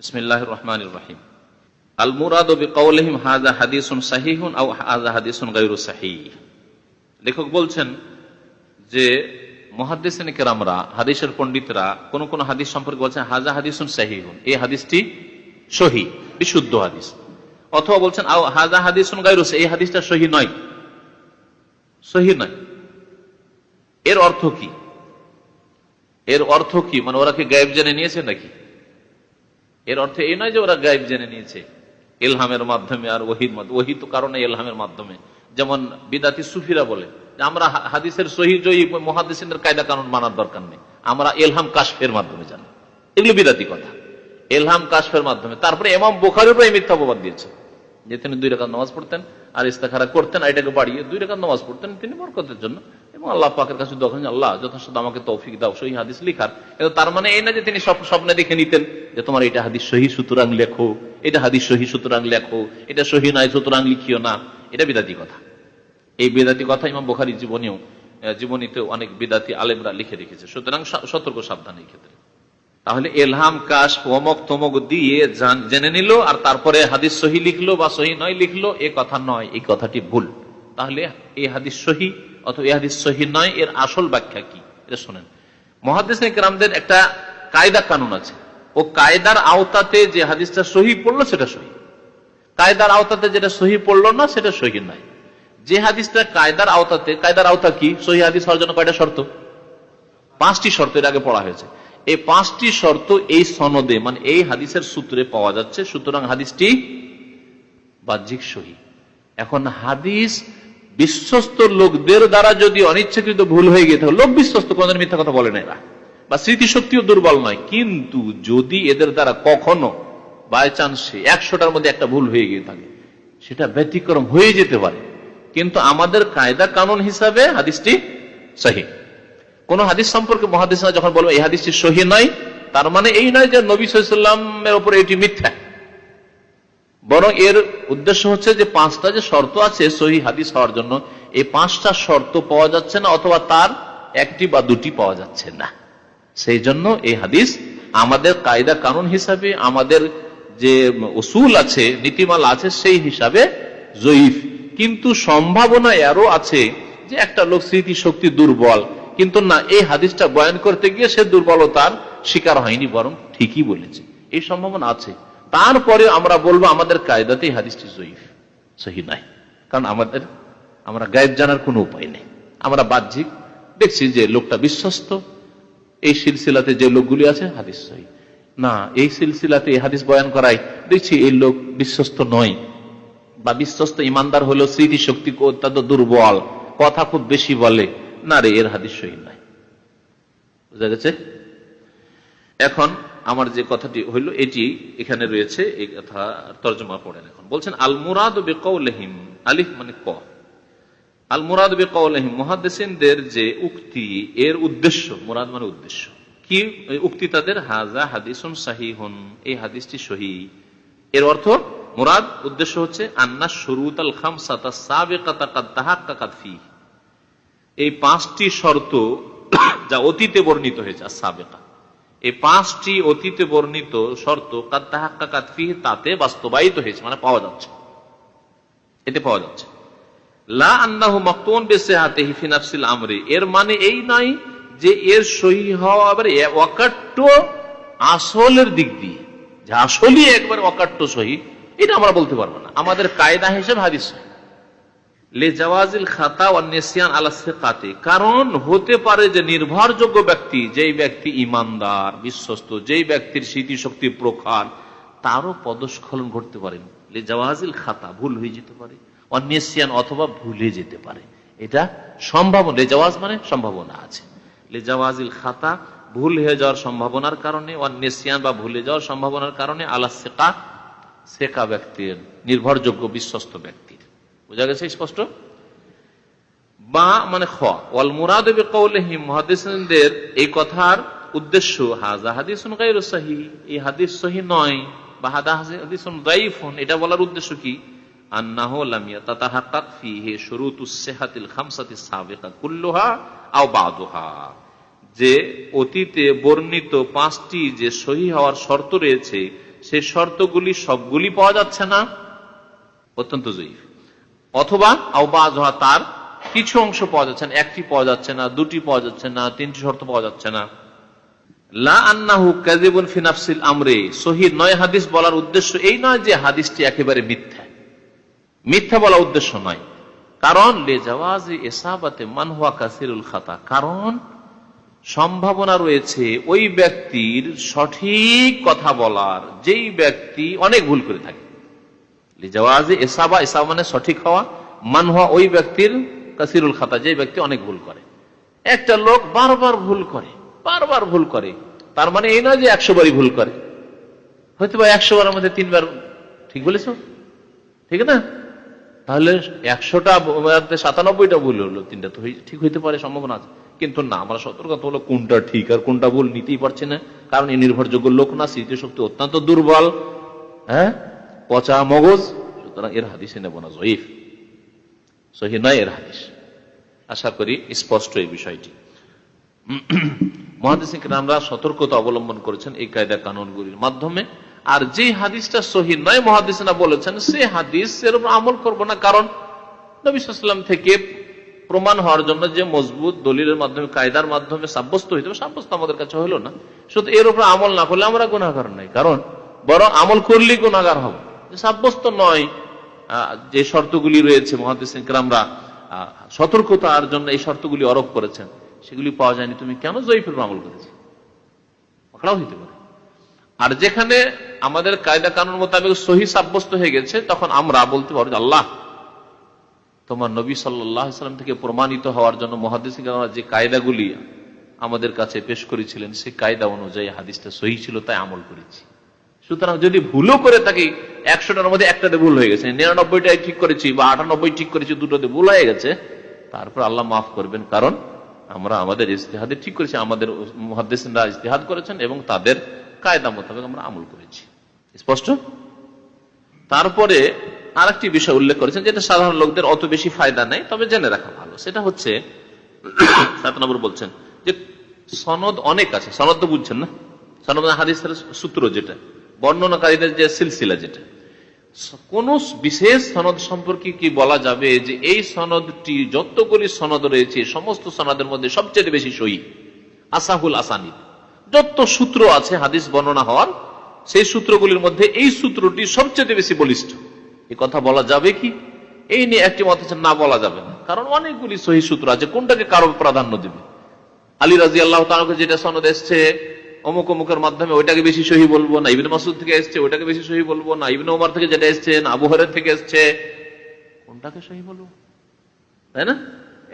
বিসমিল্লাহির রহমানির রহিম আল মুরাদু বিকাউলিহিম হাযা হাদিসুন সাহিহুন আও হাযা হাদিসুন গায়রু সাহিহ লেখক বলছেন যে মুহাদ্দিসিন কেরামরা হাদিসের পণ্ডিতরা কোন কোন হাদিস সম্পর্কে বলছেন হাজা হাদিসুন সাহিহুন। এই হাদিসটি সহি বিশুদ্ধ হাদিস। অথবা বলছেন হাজা হাদিসুন গায়রু সাহিহ, এই হাদিসটা সহি নয়। সহি নয়। এর অর্থ কি? এর অর্থ কি? মানে ওরা কি গায়েব জেনে নিয়েছে নাকি? এর অর্থ এই নয় যে ওরা গায়েব জেনে নিয়েছে। এলহামের মাধ্যমে আর ওহির মাধ্যমে ওহি তো কারণে এলহামের মাধ্যমে। যেমন বিদাতি সুফিরা বলে আমরা হাদিসের সহি মহাদিসের কায়দা কানুন মানার দরকার নেই। আমরা এলহাম কাশফের মাধ্যমে জানি। এগুলো বিদাতি কথা। এলহাম কাশফের মাধ্যমে। তারপরে এমাম বোখারেরও এই মিথ্যা অপবাদ দিয়েছে। যে তিনি দুই রেখাত নামাজ পড়তেন আর ইস্তাখারা করতেন এটাকে বাড়িয়ে দুই রেখাত নামাজ পড়তেন, তিনি বরকতের জন্য। এবং আল্লাহ পাকের কাছে দোকান আল্লাহ, যথাসাধ্য আমাকে তৌফিক দাও, সহি হাদিস লিখার। কিন্তু তার মানে এই না যে তিনি স্বপ- স্বপ্নে দেখে নিতেন যে তোমার এটা হাদিস সহি, সুতরাং লেখো, এটা হাদিস সহি, সুতরাং লেখো, এটা সহি নয় সুতরাং লিখিও না। এটা বিদাতি কথা। এই বেদাতি কথা ইমাম বোখারি জীবনেও আহ, জীবনীতেও অনেক বিদাতি আলেমরা লিখে রেখেছে। সুতরাং সতর্ক সাবধান এই ক্ষেত্রে। তাহলে এলহাম কাশ অমক তমক দিয়ে জেনে নিল আর তারপরে হাদিস সহি লিখলো বা সহি নয় লিখলো এ কথা নয় এই কথাটি ভুল। তাহলে এই হাদিস সহি অথবা এই হাদিস সহি নয় এর আসল ব্যাখ্যা কি? এটা শোনেন। মহাদিস গ্রামদের একটা কায়দা কানুন আছে। ও কায়দার আওতাতে যে হাদিসটা সহি পড়ল সেটা সহি। কায়দার আওতাতে যেটা সহি পড়ল না, সেটা সহি নয় যে হাদিসটা কায়দার আওতাতে, কায়দার আওতা কি? সহি হাদিস হওয়ার জন্য কয়টা শর্ত? পাঁচটি শর্ত এর আগে পড়া হয়েছে। এই পাঁচটি শর্ত এই সনদে মানে এই হাদিসের সূত্রে পাওয়া যাচ্ছে, সুতরাং হাদিসটি বাহ্যিক সহি। এখন হাদিস বিশ্বস্ত লোকদের দ্বারা যদি অনিচ্ছাকৃত ভুল হয়ে গিয়ে থাকে, লোক বিশ্বস্ত, কোনদিন মিথ্যা কথা বলে না এরা। বা স্মৃতিশক্তিও দুর্বল নয়। কিন্তু যদি এদের দ্বারা কখনো বাই চান্সে একশোটার মধ্যে একটা ভুল হয়ে গিয়ে থাকে। সেটা ব্যতিক্রম হয়ে যেতে পারে। কিন্তু আমাদের কায়দা কানুন হিসাবে হাদিসটি সহি। কোন হাদিস সম্পর্কে মহাদিস যখন বলব, এই হাদিসটি সহি নয়, তার মানে এই নয় যে নবী সাল্লামের উপরে এটি মিথ্যা। বরং এর উদ্দেশ্য হচ্ছে যে পাঁচটা যে শর্ত আছে সহি হাদিস হওয়ার জন্য, এই পাঁচটা শর্ত পাওয়া যাচ্ছে না অথবা তার একটি বা দুটি পাওয়া যাচ্ছে না। সেই জন্য এই হাদিস আমাদের কায়দা কানুন হিসাবে, আমাদের যে উসুল আছে, নীতিমালা আছে, সেই হিসাবে জয়ীফ। কিন্তু সম্ভাবনা এরও আছে যে একটা লোক স্মৃতি শক্তি দুর্বল, কিন্তু না, এই হাদিসটা বয়ান করতে গিয়ে সে দুর্বলতার শিকার হয়নি, বরং ঠিকই বলেছে। এই সম্ভাবনা আছে। তারপরে আমরা বলব আমাদের কায়দাতে এই হাদিসটি জয়ীফ, সহি নাই কারণ আমাদের, আমরা গায়েব জানার কোনো উপায় নেই। আমরা বাহ্যিক দেখছি যে লোকটা বিশ্বস্ত। এই সিলসিলাতে যে লোকগুলি আছে, হাদিস সহি। না, এই সিলসিলাতে এই হাদিস বয়ান করাই দেখছি এই লোক বিশ্বস্ত নয়। বা বিশ্বস্ত ইমানদার হলেও স্মৃতি শক্তি অত্যন্ত দুর্বল, কথা খুব বেশি বলে। না রে, এর হাদিস সহি নাই। বুঝা গেছে? এখন আমার যে কথাটি হইল, এটি এখানে রয়েছে, এই কথা তর্জমা পড়েন এখন। বলছেন আল মুরাদ বেকৌলহিম, আলিফ মানে ক। আল মুরাদ বেকৌলহিম মহাদেসিনদের যে উক্তি, এর উদ্দেশ্য, মুরাদ মানে উদ্দেশ্য। কি? উক্তি তাদের হাজা হাদিসুন সাহিহুন। এই হাদিসটি সহি এর অর্থ, মুরাদ উদ্দেশ্য হচ্ছে, আন্না শুরুত আল খামসাতা সাবেকাতা কাদ তাহাক্কাকাত ফি এই পাঁচটি শর্ত যা অতীতে বর্ণিত হয়েছে সাবেকা। এই পাঁচটি অতীতে বর্ণিত শর্ত, কাদ তাহাক্কাকাত তাতে বাস্তবায়িত হয়েছে মানে পাওয়া যাচ্ছে। এতে পাওয়া যাচ্ছে। লা আন্নাহু মাকতুন বিসিহাতিহি ফি নাফসিল আমরি। এর মানে এই নয় যে এর সহি হওয়া আবার অকাট্য আসলের দিক দিয়ে। যে আসলই একবার অকাট্য সহি, এটা আমরা বলতে পারব না। আমাদের কায়দা হিসেবে হাদিস। লে জাওয়াজিল খাতা ও নেসিয়ান আলা সিকাতে। কারণ হতে পারে যে নির্ভরযোগ্য ব্যক্তি, যেই ব্যক্তি ইমানদার, বিশ্বস্ত, যেই ব্যক্তির স্মৃতিশক্তি প্রখার, তারও পদস্খলন ঘটতে পারে। লে জাওয়াজিল খাতা ভুল হয়ে যেতে পারে অন্যেসিয়ান অথবা ভুলে যেতে পারে। এটা সম্ভাবনা, লে জাওয়াজ মানে সম্ভাবনা আছে। লে জাওয়াজিল খাতা, ভুল হয়ে যাওয়ার সম্ভাবনার কারণে অন্যেসিয়ান বা ভুলে যাওয়ার সম্ভাবনার কারণে আলা সেকা সেকা ব্যক্তির, নির্ভরযোগ্য বিশ্বস্ত ব্যক্তির। বোঝা গেছে স্পষ্ট? বা মানে খ, ওয়াল মুরাদ কৌলহিম মহাদিসদের এই কথার উদ্দেশ্য হাজা গাইর সহি এই হাদিস সহি নয়, বা হাদা হাদিসুন দাইফুন এটা বলার উদ্দেশ্য কি? আন্নাহু লাম ইয়াতাতাহাক্কাক ফিহি শুরুতুস সিহাতিল যে অতীতে বর্ণিত পাঁচটি যে সহি হওয়ার শর্ত রয়েছে সেই শর্তগুলি সবগুলি পাওয়া যাচ্ছে না? অত্যন্ত জয়ীফ। অথবা আওবাজহা তার কিছু অংশ পাওয়া যাচ্ছে না, একটি পাওয়া যাচ্ছে না, দুটি পাওয়া যাচ্ছে না, তিনটি শর্ত পাওয়া যাচ্ছে না। লা আন্নাহু কাযিবুন ফি আমরে। সহি নয় হাদিস বলার উদ্দেশ্য এই নয় যে হাদিসটি একেবারে মিথ্যা। মিথ্যা বলা উদ্দেশ্য নয়। কারণ, লে জাওয়াজি এসাবাতে কাসিরুল খাতা। কারণ সম্ভাবনা রয়েছে, ওই ব্যক্তির সঠিক কথা বলার, যেই ব্যক্তি অনেক ভুল করে থাকে। এসাবা এসাবা মানে সঠিক হওয়া, মান হওয়া ওই ব্যক্তির কাসিরুল খাতা যে ব্যক্তি অনেক ভুল করে। একটা লোক বারবার ভুল করে, বারবার ভুল করে, তার মানে এই নয় যে একশো বারই ভুল করে। হয়তো বা একশো বারের মধ্যে তিনবার, ঠিক বলেছ? ঠিক না? তাহলে একশোটা সাতানব্বইটা ভুল হলো, তিনটা তো ঠিক হইতে পারে, সম্ভাবনা আছে। কিন্তু না, আমরা সতর্কতা হলো কোনটা ঠিক আর কোনটা ভুল নিতেই পারছি না। কারণ এই নির্ভরযোগ্য লোক না, স্মৃতিশক্তি অত্যন্ত দুর্বল। হ্যাঁ? পচা মগজ, সুতরাং এর হাদিসে নেব না, জয়ীফ। সহি নয় এর হাদিস। আশা করি স্পষ্ট এই বিষয়টি। মহাদিস আমরা সতর্কতা অবলম্বন করেছেন এই কায়দা কানুনগুলির মাধ্যমে। আর যে হাদিসটা সহি নয় মহাদিসনা বলেছেন, সে হাদিস এর উপর আমল করব না, কারণ নবিসাম থেকে প্রমাণ হওয়ার জন্য যে মজবুত দলিলের মাধ্যমে, কায়দার মাধ্যমে সাব্যস্ত হইতে সাব্যস্ত আমাদের কাছে হলো না। শুধু এর উপর আমল না করলে আমরা গুণাগার নাই। কারণ বরং আমল করলেই গুণাগার হব। সাব্যস্ত নয় যে শর্তগুলি রয়েছে মহাদিস আমরা সতর্কতার জন্য এই শর্তগুলি আরোপ করেছেন, সেগুলি পাওয়া যায়নি। তুমি কেন জয়ীফের আমল করেছ? পাকড়াও হইতে পারে। আর যেখানে আমাদের কায়দা কানুন মোতাবেক সহি সাব্যস্ত হয়ে গেছে, তখন আমরা বলতে পারব আল্লাহ তোমার নবী সাল্লাম থেকে প্রমাণিত হওয়ার জন্য মহাদিস যে কায়দাগুলি আমাদের কাছে পেশ করেছিলেন, সেই কায়দা অনুযায়ী হাদিসটা সহি ছিল, তাই আমল করেছি। সুতরাং যদি ভুলও করে থাকি, একশোটার মধ্যে একটাতে ভুল হয়ে গেছে। নিরানব্বইটাই ঠিক করেছি বা আটানব্বই ঠিক করেছি, দুটোতে ভুল হয়ে গেছে। তারপর আল্লাহ মাফ করবেন, কারণ আমরা আমাদের ইস্তেহাদে ঠিক করেছি, আমাদের মহাদিসরা ইস্তেহাদ করেছেন এবং তাদের কায়দা মোতাবেক আমরা আমল করেছি। স্পষ্ট? তারপরে আরেকটি বিষয় উল্লেখ করেছেন যেটা সাধারণ লোকদের অত বেশি ফায়দা নেই, তবে জেনে রাখা ভালো। সেটা হচ্ছে, সাত নম্বর বলছেন যে সনদ অনেক আছে। সনদ তো বুঝছেন না? সনদ মানে হাদিসের সূত্র যেটা, বর্ণনাকারীদের যে সিলসিলা যেটা। কোন বিশেষ সনদ সম্পর্কে কি বলা যাবে যে এই সনদটি যতগুলি সনদ রয়েছে, সমস্ত সনদের মধ্যে সবচেয়ে বেশি সহি? আসাহুল আসানি যত সূত্র আছে, হাদিস বর্ণনা হওয়ার, সেই সূত্রগুলির মধ্যে এই সূত্রটি সবচেয়ে বেশি বলিষ্ঠ। এই কথা বলা যাবে কি? এই নিয়ে একটি মত হচ্ছে না বলা যাবে না। কারণ অনেকগুলি সহি সূত্র আছে, কোনটাকে কারও প্রাধান্য দেবে? আলী রাজি আল্লাহ তালকে যেটা সনদ এসছে, অমুক অমুকের মাধ্যমে ওইটাকে বেশি সহি বলব না, ইবিন মাসুদ থেকে এসছে, ওইটাকে বেশি সহি বলব না, ইবিন ওমার থেকে যেটা এসছে, না আবুহরের থেকে এসছে, কোনটাকে সহি বলব? তাই না?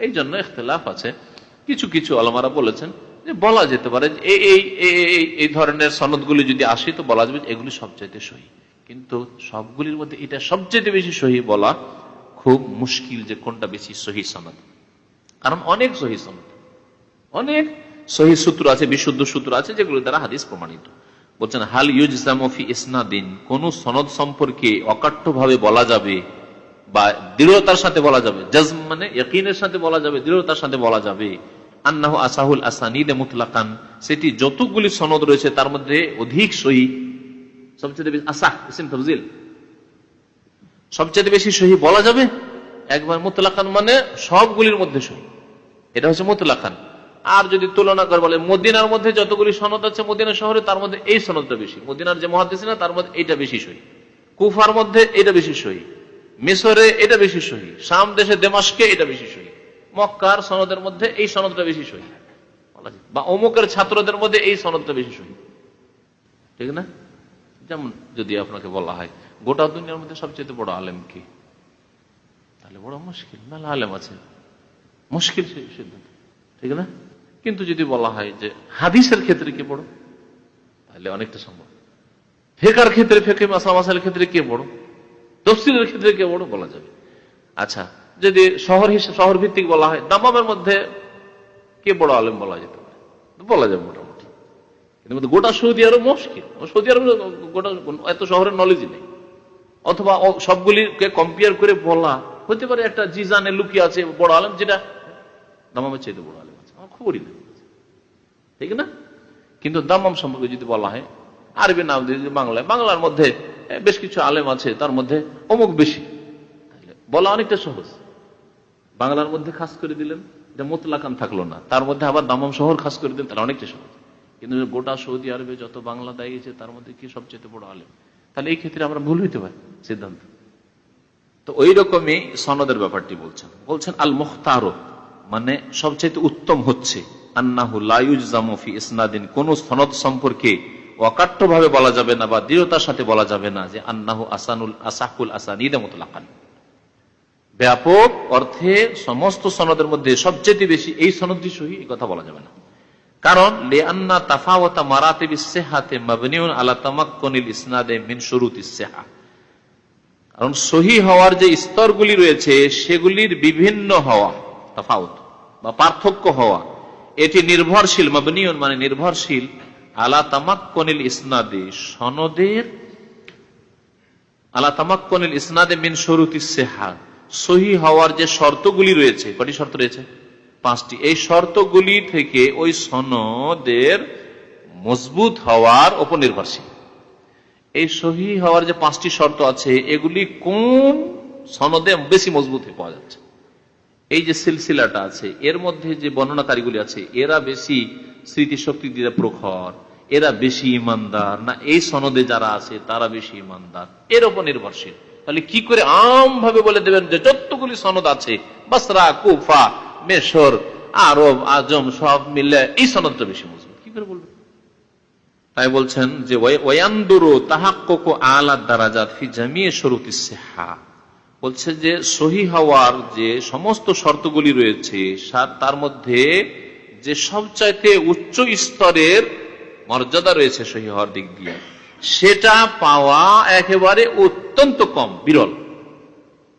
এই জন্য ইখতলাফ আছে। কিছু কিছু আলমারা বলেছেন যে বলা যেতে পারে এই এই ধরনের সনদগুলি যদি আসে, তো বলা যাবে এগুলি সবচাইতে সহি। কিন্তু সবগুলির মধ্যে এটা সবচেয়ে বেশি সহি বলা খুব মুশকিল যে কোনটা বেশি সহি সনদ। কারণ অনেক সহি সনদ। অনেক সহি সূত্র আছে, বিশুদ্ধ সূত্র আছে যেগুলো দ্বারা হাদিস প্রমাণিত। বলছেন, হাল ইউজ ইউজামফি ইসনাদিন, কোন সনদ সম্পর্কে অকাট্য ভাবে বলা যাবে বা দৃঢ়তার সাথে বলা যাবে, জজম মানে ইয়কিনের সাথে বলা যাবে, দৃঢ়তার সাথে বলা যাবে। আন্নাহ আসাহুল আসানিদে মুতলাকান, সেটি যতগুলি সনদ রয়েছে তার মধ্যে অধিক সহি সবচেয়ে বেশি আসাহ ইসিম তফজিল। সবচেয়ে বেশি সহি বলা যাবে একবার মুতলাকান মানে সবগুলির মধ্যে সহি। এটা হচ্ছে মুতলাকান আর যদি তুলনা করে বলে মদিনার মধ্যে যতগুলি সনদ আছে মদিনা শহরে, তার মধ্যে এই সনদটা বেশি। মদিনার যে মহাদেশ না তার মধ্যে এইটা বেশি সহি। কুফার মধ্যে এটা বেশি সহি। মিশরে এটা বেশি সহি। শাম দেশে দেমাসকে এটা বেশি সহি। মক্কার সনদের মধ্যে এই সনদটা বেশি সহি। বা অমুকের ছাত্রদের মধ্যে এই সনদটা বেশি সহি। ঠিক না? যেমন যদি আপনাকে বলা হয়, গোটা দুনিয়ার মধ্যে সবচেয়ে বড় আলেম কি? তাহলে বড় মুশকিল মেলা আলেম আছে। মুশকিল সিদ্ধান্ত, ঠিক না? কিন্তু যদি বলা হয় যে হাদিসের ক্ষেত্রে কে বড়, তাহলে অনেকটা সম্ভব। ফেকার ক্ষেত্রে ফেকে মাসা মাসালের ক্ষেত্রে কে বড়? তফসিলের ক্ষেত্রে কে বড় বলা যাবে। আচ্ছা যদি শহর হিসেবে শহর ভিত্তিক বলা হয়, দামামের মধ্যে কে বড় আলেম বলা যেতে পারে? বলা যাবে মোটামুটি। কিন্তু গোটা সৌদি আরব মুশকিল সৌদি আরব গোটা এত শহরের নলেজই নেই। অথবা সবগুলিকে কম্পেয়ার করে বলা হতে পারে একটা জিজানে লুকিয়ে আছে বড় আলেম যেটা দামামের চাইতে বড় আলেম আছে। আমার খবরই নেই। ঠিক না? কিন্তু দামাম সম্পর্কে যদি বলা হয়, আরবি নাম দিয়ে বাংলায়, বাংলার মধ্যে বেশ কিছু আলেম আছে, তার মধ্যে অমুক বেশি। বলা অনেকটা সহজ। বাংলার মধ্যে খাস করে দিলেন, যে মোতলাকান থাকল না, তার মধ্যে আবার দামাম শহর খাস করে দিলেন, তাহলে অনেকটা সহজ। কিন্তু গোটা সৌদি আরবে যত বাংলা দাঁড়িয়েছে, তার মধ্যে কি সবচেয়ে বড় আলেম? তাহলে এই ক্ষেত্রে আমরা ভুল হইতে পারি, সিদ্ধান্ত। তো ওই রকমই সনদের ব্যাপারটি বলছেন। বলছেন আল মুখতারো মানে সবচেয়ে উত্তম হচ্ছে কোন সনদ সম্পর্কে অকাট্য ভাবে বলা যাবে না বা দৃঢ়তার সাথে বলা যাবে না যে আন্নাহু আসানুল, আসাহুল আসানিদ মুতলাকান। ব্যাপক অর্থে সমস্ত সনদের মধ্যে সবচেয়ে বেশি এই সনদটি সহি কথা বলা যাবে না। কারণ, লেআন্না তাফাওয়াতা মারাতিবিস সিহাতে মাবনিউন আলা তামাক্কুনিল ইসনাদে মিন শুরুতিস সিহা। কারণ, সহি হওয়ার যে স্তরগুলি রয়েছে, সেগুলির বিভিন্ন হওয়া তাফাউত বা পার্থক্য হওয়া, এটি নির্ভরশীল মাবনিয়ন মানে নির্ভরশীল, আলা তামাক্কনিল ইসনাদে, সনদের, আলা তামাক্কনিল ইসনাদে মিন শরুতি সেহা। সহি হওয়ার যে শর্তগুলি রয়েছে, কটি শর্ত রয়েছে? পাঁচটি। এই শর্তগুলি থেকে ওই সনদের মজবুত হওয়ার উপর নির্ভরশীল। এই সহি হওয়ার যে পাঁচটি শর্ত আছে, এগুলি কোন সনদে বেশি মজবুত হয়ে পাওয়া যাচ্ছে? এই যে সিলসিলাটা আছে, এর মধ্যে যে বর্ণনাকারীগুলি আছে, এরা বেশি স্মৃতিশক্তি দিয়ে প্রখর, এরা বেশি ইমানদার। না, এই সনদে যারা আছে, তারা বেশি ইমানদার। এর উপর নির্ভরশীল। তাহলে কি করে আম ভাবে বলে দেবেন যে যতগুলি সনদ আছে, বাসরা, কুফা মেশর, আরব, আজম সব মিলে এই সনদটা বেশি মজবুত। কি করে বলবেন তাই বলছেন যে ওয়ান্দুরু তাহাক্কুক আলা দারাজাত ফি জামিয়ে বলছে যে সহি হওয়ার যে সমস্ত শর্তগুলি রয়েছে তার মধ্যে যে সবচাইতে উচ্চ স্তরের মর্যাদা রয়েছে সহি হওয়ার দিক দিয়ে, সেটা পাওয়া একেবারে অত্যন্ত কম, বিরল।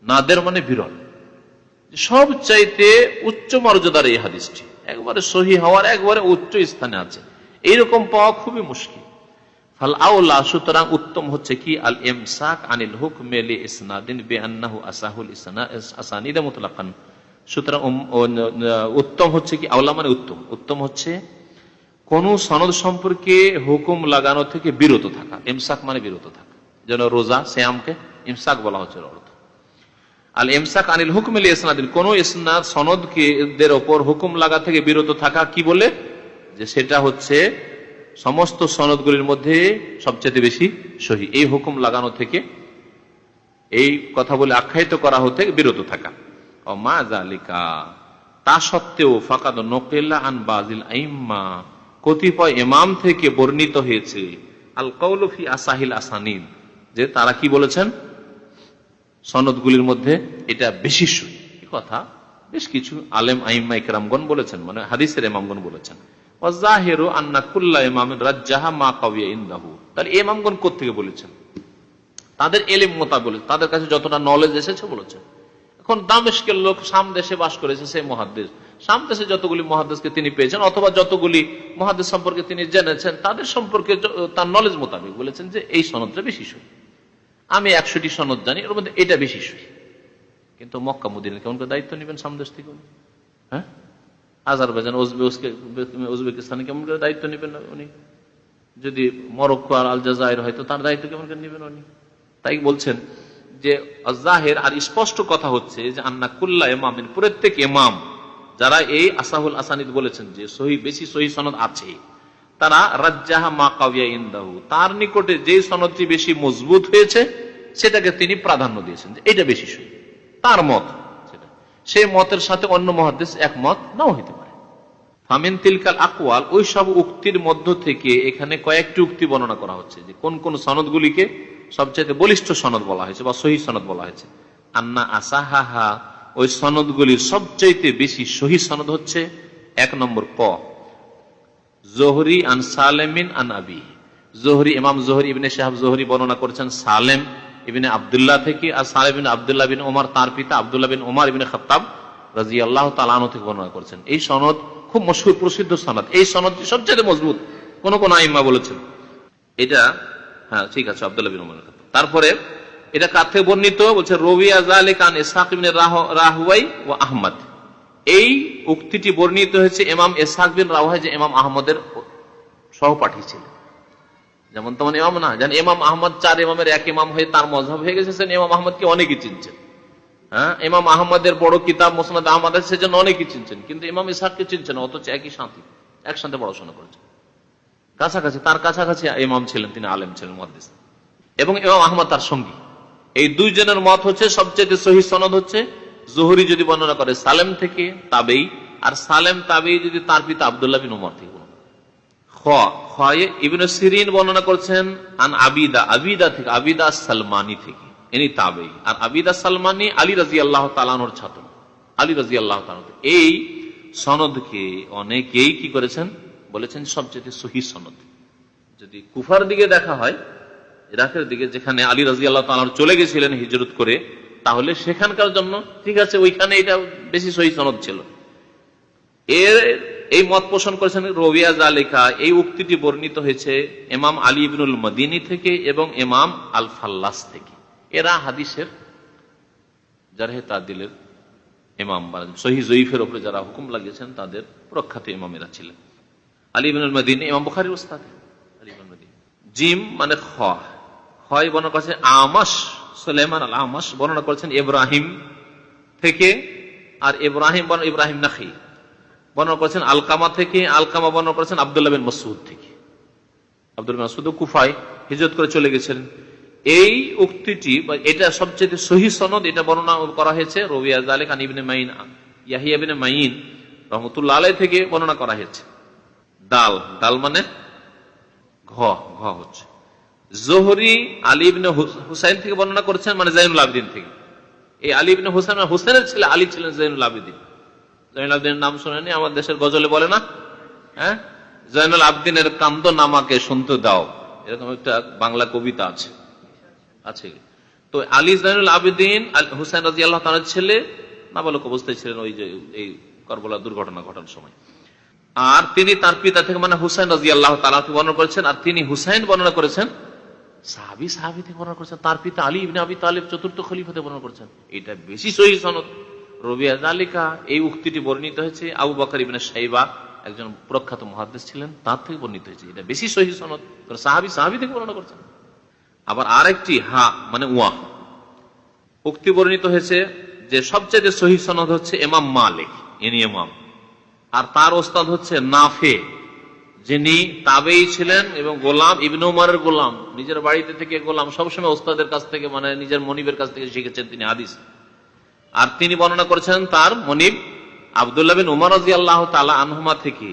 নাদের মানে বিরল। সবচাইতে উচ্চ মর্যাদার এই হাদিসটি। একবারে সহি হওয়ার একবারে উচ্চ স্থানে আছে। এইরকম পাওয়া খুবই মুশকিল। ফাল আউলা, সুতরাং উত্তম হচ্ছে কি? আল ইমসাক আনিল হুকমে লি ইসনাদিন বিআন্নাহু ইসনা আসানিদ সুতরাং উত্তম হচ্ছে কি? আউলা মানে উত্তম। উত্তম হচ্ছে কোন সনদ সম্পর্কে হুকুম লাগানো থেকে বিরত থাকা। ইমসাক মানে বিরত থাকা। যেন রোজা শ্যামকে ইমসাক বলা হচ্ছে অর্থ। আল ইমসাক আনিল হুকমিল ইসনাদিন। কোন ইসনাদ সনদকে দের ওপর হুকুম লাগা থেকে বিরত থাকা কি বলে? যে সেটা হচ্ছে সমস্ত সনদগুলির মধ্যে সবচেয়ে বেশি সহি। এই হুকুম লাগানো থেকে, এই কথা বলে আখ্যায়িত করা হতে বিরত থাকা। ও মা জালিকা তা সত্ত্বেও ফাকাদ নকেল্লা আন বাজিল আইম্মা, কতিপয় ইমাম থেকে বর্ণিত হয়েছে আল কৌলফি আসাহিল আসানিন যে তারা কি বলেছেন? সনদগুলির মধ্যে এটা বেশি সই কথা? বেশ কিছু আলেম আইম্মা ইকরামগণ বলেছেন মানে হাদিসের ইমামগণ বলেছেন। লোক বাস করেছে যতগুলি মহাদেশকে তিনি পেয়েছেন, অথবা যতগুলি মহাদেশ সম্পর্কে তিনি জেনেছেন, তাদের সম্পর্কে তার নলেজ মোতাবেক বলেছেন যে এই সনদটা বেশি সই আমি একশোটি সনদ জানি, এর মধ্যে এটা বেশি সই। কিন্তু মক্কা মুদিনের কেমন করে দায়িত্ব নেবেন সামদেশ থেকে? হ্যাঁ? আজারবাইজান, উজবে- উজবেকিস্তানে কেমন করে দায়িত্ব নেবেন উনি? যদি মরক্কো আর আল জাজায়ের হয় তো তার দায়িত্ব কেমন করে নেবেন উনি? তাই বলছেন যে, জাহের আর স্পষ্ট কথা হচ্ছে যে, আন্না কুল্লা ইমামিন, প্রত্যেক ইমাম, যারা এই আসাহুল আসানিদ বলেছেন যে সহি বেশি সহি সনদ আছে। তারা রাজ্জাহা মা কাউয়া ইন্দাহু, তার নিকটে যে সনদটি বেশি মজবুত হয়েছে, সেটাকে তিনি প্রাধান্য দিয়েছেন। এটা বেশি সহি তার মত সেটা। সেই মতের সাথে অন্য মহাদেশ একমত নাও হইতে পারে। ফামিন তিলকাল আকওয়াল, ওই সব উক্তির মধ্য থেকে এখানে কয়েকটি উক্তি বর্ণনা করা হচ্ছে যে কোন কোন সনদগুলিকে সবচেয়ে বলিষ্ঠ সনদ বলা হয়েছে বা সহি সনদ বলা হয়েছে। আন্না আসাহাহা, ওই সনদগুলির সবচাইতে বেশি সহি সনদ হচ্ছে এক নম্বর ক। জোহরি আন সালেমিন আন আবি। জোহরি, ইমাম জোহরি ইবনে সাহাব জোহরি বর্ণনা করেছেন সালেম ইবিনে আবদুল্লাহ থেকে আর সালে বিন আবদুল্লাহ বিন ওমর তার পিতা আবদুল্লাহ বিন ওমর ইবিন খত্তাব রাজি আল্লাহ তালানো থেকে বর্ণনা করছেন। এই সনদ খুব মশহুর প্রসিদ্ধ সনদ। এই সনদটি সবচেয়ে মজবুত। কোন কোন আইম্মা বলেছেন। এটা হ্যাঁ ঠিক আছে, আবদুল্লাহ বিন ওমর তারপরে এটা কার বর্ণিত? বলছে রবি আজালে কান ইবনে রাহ- রাহুয়াই ও আহমদ। এই উক্তিটি বর্ণিত হয়েছে ইমাম ইসহাক বিন রাহুয়াই যে ইমাম আহমদের সহপাঠী ছিলেন। যেমন তেমন ইমাম না, যেন ইমাম আহমদ চার ইমামের এক ইমাম হয়ে তার মজাব হয়ে গেছে, সেজন্য ইমাম আহমদকে অনেকেই চিনছেন। হ্যাঁ ইমাম আহমদের বড় কিতাব মোসনাদ আহমদ আছে, সেজন্য অনেকেই চিনছেন, কিন্তু ইমাম ইসহাককে চিনছেন অথচ একই শান্তি একসাথে পড়াশোনা করেছেন। কাছাকাছি, তার কাছাকাছি ইমাম ছিলেন, তিনি আলেম ছিলেন মহাদিস এবং ইমাম আহমদ তার সঙ্গী। এই দুইজনের মত হচ্ছে সবচেয়ে সহি সনদ হচ্ছে জোহরি যদি বর্ণনা করে সালেম থেকে তাবেই, আর সালেম তাবেই যদি তার পিতা আবদুল্লাহ বিন উমর থেকে ইবনে সিরিন বর্ণনা করছেন, আন আবিদা আবিদা থেকে, আবিদা সালমানি থেকে, ইনি তাবেই। আর আবিদা সালমানি আলী রাজি আল্লাহ তালানোর ছাত্র। আলী রাজি আল্লাহ এই সনদকে অনেকেই কি করেছেন? বলেছেন সবচেয়ে সহি সনদ। যদি কুফার দিকে দেখা হয়, ইরাকের দিকে, যেখানে আলী রাজি আল্লাহ তালার চলে গেছিলেন হিজরত করে তাহলে সেখানকার জন্য, ঠিক আছে, ওইখানে এটা বেশি সহি সনদ ছিল। এর, এই মত পোষণ করেছেন রবিয়াজ আলিকা এই উক্তিটি বর্ণিত হয়েছে এমাম আলী ইবনুল মদিনী থেকে এবং এমাম আল ফাল্লাস থেকে। এরা হাদিসের জারহে তাদিলের ইমাম বা সহি জয়ীফের উপরে যারা হুকুম লাগিয়েছেন, তাদের প্রখ্যাত ইমামেরা ছিলেন। আলী ইবনুল মদিনী, ইমাম বুখারির ওস্তাদ আলী ইবনুল মদিনী। জিম মানে খ হয় বর্ণনা করেছেন আমাস সুলেমান আল আমাস বর্ণনা করেছেন ইব্রাহিম থেকে, আর ইব্রাহিম ইব্রাহিম নাখি। বর্ণনা করেছেন আলকামা থেকে, আলকামা বর্ণনা করেছেন আবদুল্লাহ বিন মসুদ থেকে। আব্দুল মাসুদ কুফায় হিজরত করে চলে গেছিলেন এই উক্তিটি এটা সবচেয়ে সহি সনদ, এটা বর্ণনা করা হয়েছে রবিয়া জালেক আন ইবনে মাইন, ইয়াহিয়া ইবনে মাইন রহমতুল্লাহ আলাই থেকে বর্ণনা করা হয়েছে। দাল দাল মানে ঘ ঘ হচ্ছে। জোহরি আলী ইবনে হুসাইন থেকে বর্ণনা করেছেন মানে জাইনুল আবেদিন থেকে। এই আলী ইবনে হুসাইন মানে হুসাইনের ছেলে, আলী ছিলেন জাইনুল আবেদিন। জাইনুল আবেদিনের নাম শুনেনি আমাদের দেশের গজলে বলে না? হ্যাঁ? জয়নুল আবদিনের কান্দ নামাকে শুনতে দাও। এরকম একটা বাংলা কবিতা আছে। আছে তো আলী জয়নুল আবেদিন হুসাইন রাজি আল্লাহ তার ছেলে, নাবালক অবস্থায় ছিলেন ওই যে, এই করবলা দুর্ঘটনা ঘটার সময়। আর তিনি তার পিতা থেকে মানে হুসাইন রাজি আল্লাহ তালাকে বর্ণনা করেছেন, আর তিনি হুসাইন বর্ণনা করেছেন সাহাবি সাহাবি থেকে বর্ণনা করেছেন, তার পিতা আলী ইবনে আবি তালেব চতুর্থ খলিফাতে বর্ণনা করছেন। এটা বেশি সহি সনদ। রবিয়া জালিকা এই উক্তিটি বর্ণিত হয়েছে, আবু বকর ইবনে সাইবা একজন প্রখ্যাত মহাদেশ ছিলেন, তার থেকে বর্ণিত হয়েছে। এটা বেশি সহি সনদ সাহাবি সাহাবি থেকে বর্ণনা করছেন। আবার আরেকটি হা মানে ওয়া উক্তি বর্ণিত হয়েছে যে সবচেয়ে সহি সনদ হচ্ছে এমাম মালিক, ইনি এমাম আর তার ওস্তাদ হচ্ছে নাফে। যিনি তাবেই ছিলেন এবং গোলাম, ইবনে উমারের গোলাম, নিজের বাড়িতে থেকে গোলাম, সবসময় ওস্তাদের কাছ থেকে মানে নিজের মনিবের কাছ থেকে শিখেছেন তিনি হাদিস। আর তিনি বর্ণনা করেছেন তার মনিব আবদুল্লাহ বিন উমর রাজি আল্লাহ তালা আনহুমা থেকে।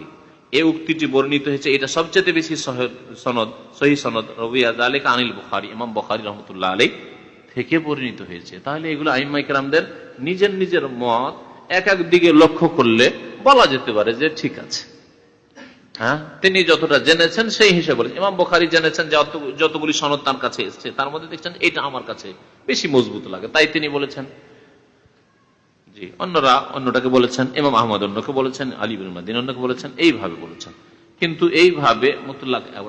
এই উক্তিটি বর্ণিত হয়েছে, এটা সবচেয়ে বেশি সনদ, সহি সনদ রবিয়াজ আলিক আনিল বুখারি, ইমাম বখারি রহমতুল্লাহ আলী থেকে পরিণত হয়েছে। তাহলে এগুলো আইমাইকরামদের নিজের নিজের মত, এক এক দিকে লক্ষ্য করলে বলা যেতে পারে যে ঠিক আছে। হ্যাঁ? তিনি যতটা জেনেছেন সেই হিসেবে বলেছেন। ইমাম বোখারি জেনেছেন যে যতগুলি সনদ তার কাছে এসছে, তার মধ্যে দেখছেন এটা আমার কাছে বেশি মজবুত লাগে। তাই তিনি বলেছেন। জি, অন্যরা অন্যটাকে বলেছেন, ইমাম আহমদ অন্যকে বলেছেন, আলী অন্যকে বলেছেন, এইভাবে বলেছেন। কিন্তু এইভাবে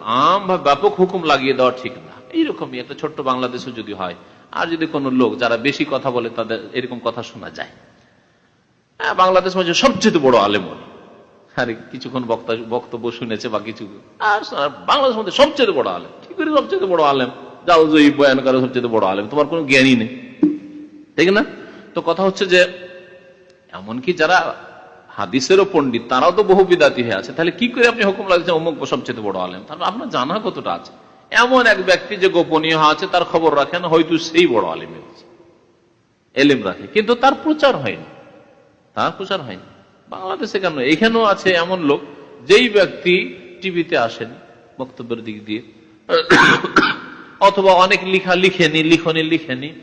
আমভাবে ব্যাপক হুকুম লাগিয়ে দেওয়া ঠিক না। এইরকমই একটা ছোট্ট বাংলাদেশে যদি হয়, আর যদি কোনো লোক যারা বেশি কথা বলে তাদের এরকম কথা শোনা যায়। হ্যাঁ বাংলাদেশ সবচেয়ে বড় আলেম। আরে কিছুক্ষণ বক্তা বক্তব্য শুনেছে বা কিছু। আর বাংলাদেশের মধ্যে সবচেয়ে বড় আলেম। কি করে সবচেয়ে বড় আলেম? যাও জয়ী বয়ান করে সবচেয়ে বড় আলেম। তোমার কোনো জ্ঞানই নেই। ঠিক না? তো কথা হচ্ছে যে, এমনকি যারা হাদিসেরও পণ্ডিত, তারাও তো বহু বিদাতি হয়ে আছে। তাহলে কি করে আপনি হুকুম লাগছেন অমুক সবচেয়ে বড় আলেম? তাহলে আপনার জানা কতটা আছে? এমন এক ব্যক্তি যে গোপনীয় আছে, তার খবর রাখেন, হয়তো সেই বড় আলেমের এলিম রাখে। কিন্তু তার প্রচার হয়নি। তার প্রচার হয়নি। বাংলাদেশে কেন এখানেও আছে এমন লোক, যেই ব্যক্তি টিভিতে আসেন বক্তব্যের দিক দিয়ে, অথবা অনেক লিখা লিখেনি, লিখনি লিখেনি,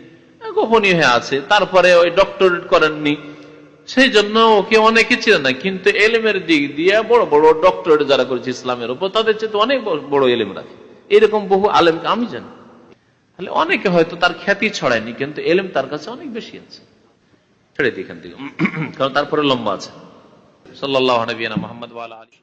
গোপনীয় হয়ে আছে, তারপরে ওই ডক্টরেট করেননি, সেই জন্য ওকে অনেকে ছিল না, কিন্তু এলেমের দিক দিয়ে বড় বড় ডক্টরেট যারা করেছে ইসলামের উপর, তাদের চেয়ে অনেক বড়- বড় এলেম রাখে এরকম বহু আলেমকে আমি জানি। তাহলে অনেকে হয়তো তার খ্যাতি ছড়ায়নি, কিন্তু এলেম তার কাছে অনেক বেশি আছে। ছেড়ে দিই এখান থেকে। কারণ তারপরে লম্বা আছে। সাল্লাহ নবীনা মোহাম্মদ আলী